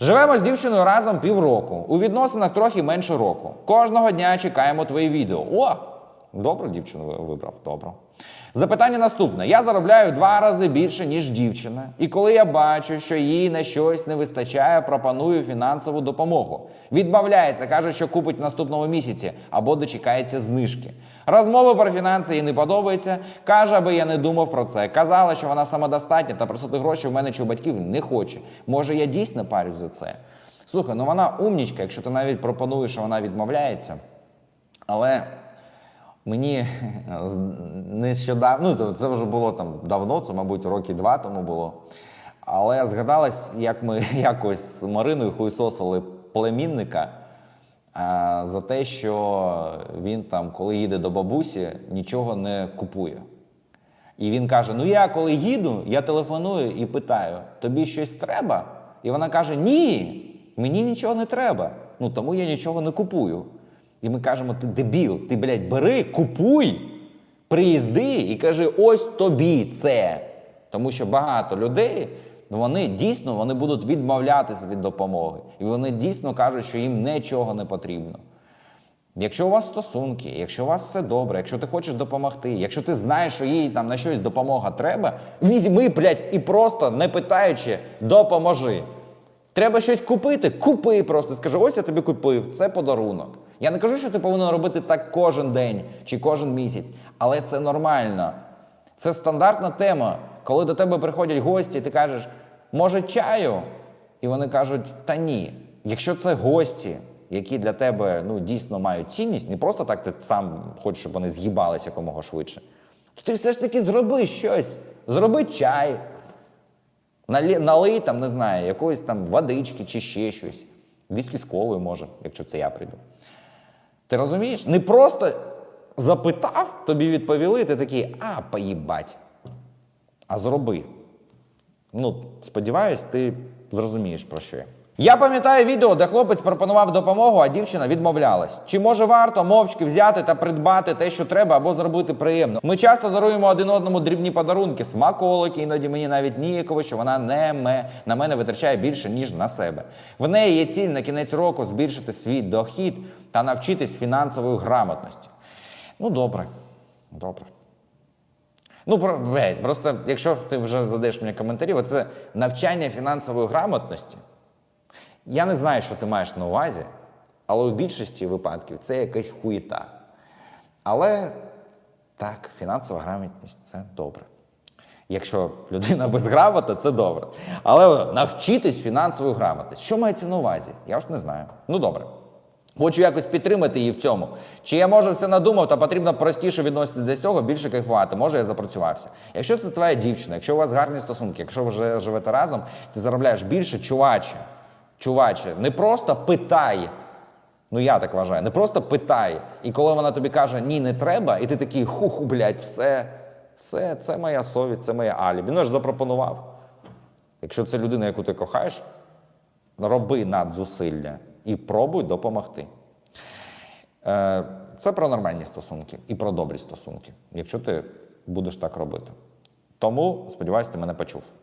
Живемо з дівчиною разом півроку. У відносинах трохи менше року. Кожного дня чекаємо твої відео. О! Добре, дівчину вибрав. Добре. Запитання наступне: я заробляю два рази більше, ніж дівчина. І коли я бачу, що їй на щось не вистачає, пропоную фінансову допомогу. Відмовляється, каже, що купить в наступному місяці або дочекається знижки. Розмови про фінанси їй не подобається. Каже, аби я не думав про це. Казала, що вона самодостатня та просити гроші в мене чи у батьків не хоче. Може, я дійсно парюсь за це. Слухай, ну вона умнічка, якщо ти навіть пропонуєш, що вона відмовляється. Але мені нещодавно, ну це вже було там давно, це, мабуть, роки два тому було. Але згадалось, як ми якось з Мариною хуйсосили племінника а, за те, що він там, коли їде до бабусі, нічого не купує. І він каже: Ну я коли їду, я телефоную і питаю: тобі щось треба? І вона каже: Ні, мені нічого не треба. Ну тому я нічого не купую. І ми кажемо: ти дебіл, ти, блядь, бери, купуй, приїзди і кажи: ось тобі це. Тому що багато людей, ну, вони дійсно вони будуть відмовлятися від допомоги. І вони дійсно кажуть, що їм нічого не потрібно. Якщо у вас стосунки, якщо у вас все добре, якщо ти хочеш допомогти, якщо ти знаєш, що їй там на щось допомога треба, візьми, блядь, і просто не питаючи, допоможи. Треба щось купити, купи просто. Скажи, ось я тобі купив, це подарунок. Я не кажу, що ти повинен робити так кожен день чи кожен місяць, але це нормально. Це стандартна тема. Коли до тебе приходять гості, ти кажеш, може, чаю? І вони кажуть, та ні. Якщо це гості, які для тебе ну, дійсно мають цінність, не просто так ти сам хочеш, щоб вони з'їбалися якомога швидше, то ти все ж таки зроби щось. Зроби чай, налий там, не знаю, якоїсь там водички чи ще щось. Віскі з колою може, якщо це я прийду. Ти розумієш? Не просто запитав, тобі відповіли, ти такий, а, поїбать. А зроби. Ну, сподіваюсь, ти зрозумієш про що я. Пам'ятаю відео, де хлопець пропонував допомогу, а дівчина відмовлялась. Чи може варто мовчки взяти та придбати те, що треба, або зробити приємно? Ми часто даруємо один одному дрібні подарунки, смаколики, іноді мені навіть ніяково, що вона не ме, на мене витрачає більше, ніж на себе. В неї є ціль на кінець року збільшити свій дохід та навчитись фінансової грамотності. Ну, добре, добре. Ну, просто якщо ти вже задаєш мені коментарі, оце навчання фінансової грамотності. Я не знаю, що ти маєш на увазі, але у більшості випадків це якась хуєта. Але так, фінансова грамотність це добре. Якщо людина безграмотна, це добре. Але навчитись фінансової грамотності. Що мається на увазі? Я ж не знаю. Ну добре. Хочу якось підтримати її в цьому. Чи я може все надумав, та потрібно простіше відноситися до цього, більше кайфувати. Може, я запрацювався. Якщо це твоя дівчина, якщо у вас гарні стосунки, якщо ви вже живете разом, ти заробляєш більше, чуваче. Чуваче, не просто питай. Ну я так вважаю, не просто питай. І коли вона тобі каже ні, не треба, і ти такий хуху, блядь, все, все, це моя совість, це моя алібі. Ну я ж запропонував. Якщо це людина, яку ти кохаєш, роби надзусилля і пробуй допомогти. Е, Це про нормальні стосунки і про добрі стосунки, якщо ти будеш так робити. Тому, сподіваюся, ти мене почув.